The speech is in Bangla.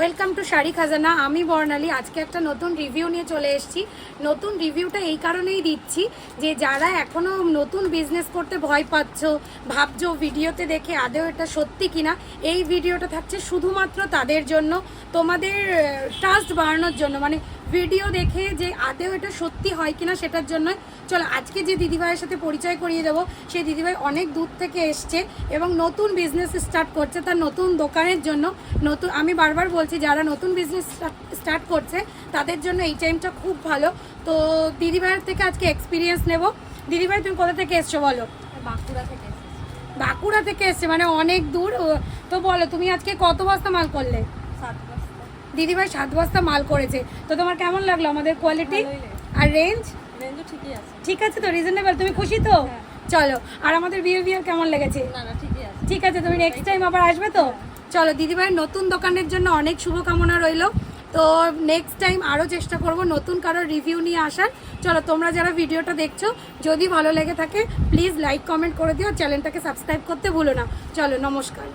ওয়েলকাম টু শাড়ি খাজানা। আমি বর্ণালী। আজকে একটা নতুন রিভিউ নিয়ে চলে এসেছি। নতুন রিভিউটা এই কারণেই দিচ্ছি যে যারা এখনও নতুন বিজনেস করতে ভয় পাচ্ছ, ভাবছ ভিডিওতে দেখে আদেও এটা সত্যি কিনা, এই ভিডিওটা থাকছে শুধুমাত্র তাদের জন্য, তোমাদের ট্রাস্ট বাড়ানোর জন্য। মানে ভিডিও দেখে যে আদেও এটা সত্যি হয় কিনা সেটার জন্য চলো আজকে যে দিদিভাইয়ের সাথে পরিচয় করিয়ে দেবো সেই দিদিভাই অনেক দূর থেকে এসছে এবং নতুন বিজনেস স্টার্ট করছে তার নতুন দোকানের জন্য। নতুন আমি বারবার বলছি যারা নতুন বিজনেস স্টার্ট করছে তাদের জন্য এই টাইমটা খুব ভালো। তো দিদিভাইয়ের থেকে আজকে এক্সপিরিয়েন্স নেব। দিদিভাই তুমি কোথা থেকে এসছো বলো? বাঁকুড়া থেকে এসেছি। বাঁকুড়া থেকে এসছে মানে অনেক দূর। তো বলো তুমি আজকে কত বস্তা মাল করলে? সাত। দিদিভাই সাত বস্তা মাল করেছে। তো তোমার কেমন লাগল আমাদের কোয়ালিটি আর রেঞ্জ ঠিক আছে তো রিজনেবল তুমি খুশি তো? হ্যাঁ। চলো আর আমাদের বিহেভিয়ার কেমন লেগেছে? ঠিক আছে তুমি নেক্সট টাইম আবার আসবে তো? চলো দিদিভাই নতুন দোকানের জন্য অনেক শুভকামনা রইল। তো নেক্সট টাইম আরও চেষ্টা করব নতুন কারোর রিভিউ নিয়ে আসার। চলো তোমরা যারা ভিডিওটা দেখছ যদি ভালো লেগে থাকে প্লিজ লাইক কমেন্ট করে দিও। চ্যানেলটাকে সাবস্ক্রাইব করতে ভুলো না। চলো নমস্কার।